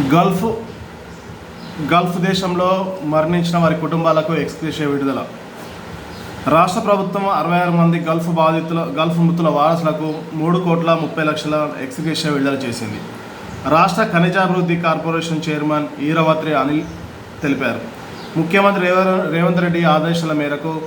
Gulf Gulf దేశంలో మరణించిన వారి కుటుంబాలకు ఎక్స్గ్రేషియా విడుదల. రాష్ట్ర ప్రభుత్వం అరవై ఆరు మంది గల్ఫ్ బాధితుల గల్ఫ్ మృతుల వారసులకు మూడు కోట్ల ముప్పై లక్షల ఎక్స్గ్రేషియా విడుదల చేసింది. రాష్ట్ర ఖనిజాభివృద్ధి కార్పొరేషన్ చైర్మన్ ఈరవత్రి అనిల్ తెలిపారు. ముఖ్యమంత్రి రేవ- రేవంత్ రెడ్డి ఆదేశాల మేరకు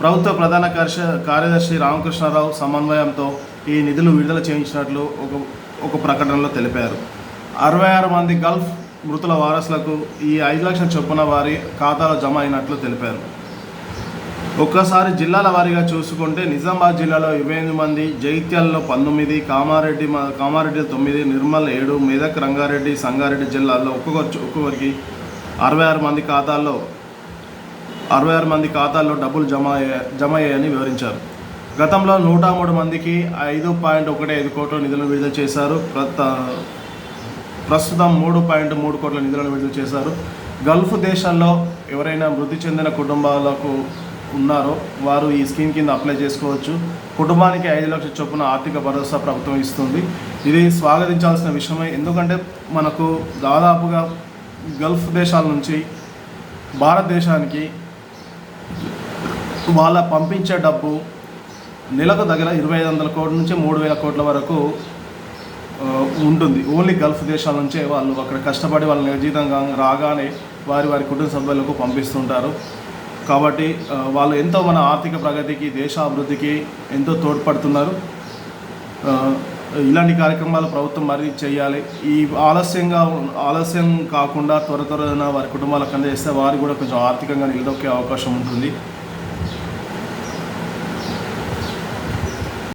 ప్రభుత్వ ప్రధాన కార్య కార్యదర్శి రామకృష్ణారావు సమన్వయంతో ఈ నిధులు విడుదల చేయించినట్లు ఒక ఒక ప్రకటనలో తెలిపారు. అరవై ఆరు మంది గల్ఫ్ మృతుల వారసులకు ఈ ఐదు లక్షల చొప్పున వారి ఖాతాలో జమ అయినట్లు తెలిపారు. ఒక్కసారి జిల్లాల వారీగా చూసుకుంటే నిజామాబాద్ జిల్లాలో ఇరవై ఎనిమిది మంది జగిత్యాలలో పంతొమ్మిది కామారెడ్డి మ- కామారెడ్డి తొమ్మిది నిర్మల్ ఏడు మెదక్ రంగారెడ్డి సంగారెడ్డి జిల్లాల్లో ఒక్కొక్కరు ఒక్కొక్కరికి అరవై ఆరు మంది ఖాతాల్లో అరవై ఆరు మంది ఖాతాల్లో డబ్బులు జమ జమ అయ్యాయని వివరించారు. గతంలో నూట మూడు మందికి ఐదు పాయింట్ ఒకటి ఐదు కోట్ల నిధులు విడుదల చేశారు. ప్రత ప్రస్తుతం మూడు పాయింట్ మూడు కోట్ల నిధులను విడుదల చేశారు. గల్ఫ్ దేశాల్లో ఎవరైనా మృతి చెందిన కుటుంబాలకు ఉన్నారో వారు ఈ స్కీమ్ కింద అప్లై చేసుకోవచ్చు. కుటుంబానికి ఐదు లక్షల చొప్పున ఆర్థిక భరోసా ప్రభుత్వం ఇస్తుంది. ఇది స్వాగతించాల్సిన విషయమే. ఎందుకంటే మనకు దాదాపుగా గల్ఫ్ దేశాల నుంచి భారతదేశానికి వాళ్ళ పంపించే డబ్బు నెలకు దగ్గర ఇరవై ఐదు వందల కోట్ల నుంచి మూడు వేల కోట్ల వరకు ఉంటుంది. ఓన్లీ గల్ఫ్ దేశాల నుంచే వాళ్ళు అక్కడ కష్టపడి వాళ్ళ నిర్జీతంగా రాగానే వారి వారి కుటుంబ సభ్యులకు పంపిస్తుంటారు. కాబట్టి వాళ్ళు ఎంతో మన ఆర్థిక ప్రగతికి దేశ అభివృద్ధికి ఎంతో తోడ్పడుతున్నారు. ఇలాంటి కార్యక్రమాలు ప్రభుత్వం మరి చేయాలి. ఈ ఆలస్యంగా ఆలస్యం కాకుండా త్వర త్వరన వారి కుటుంబాలకు అందజేస్తే వారు కూడా కొంచెం ఆర్థికంగా నిలదొక్కే అవకాశం ఉంటుంది.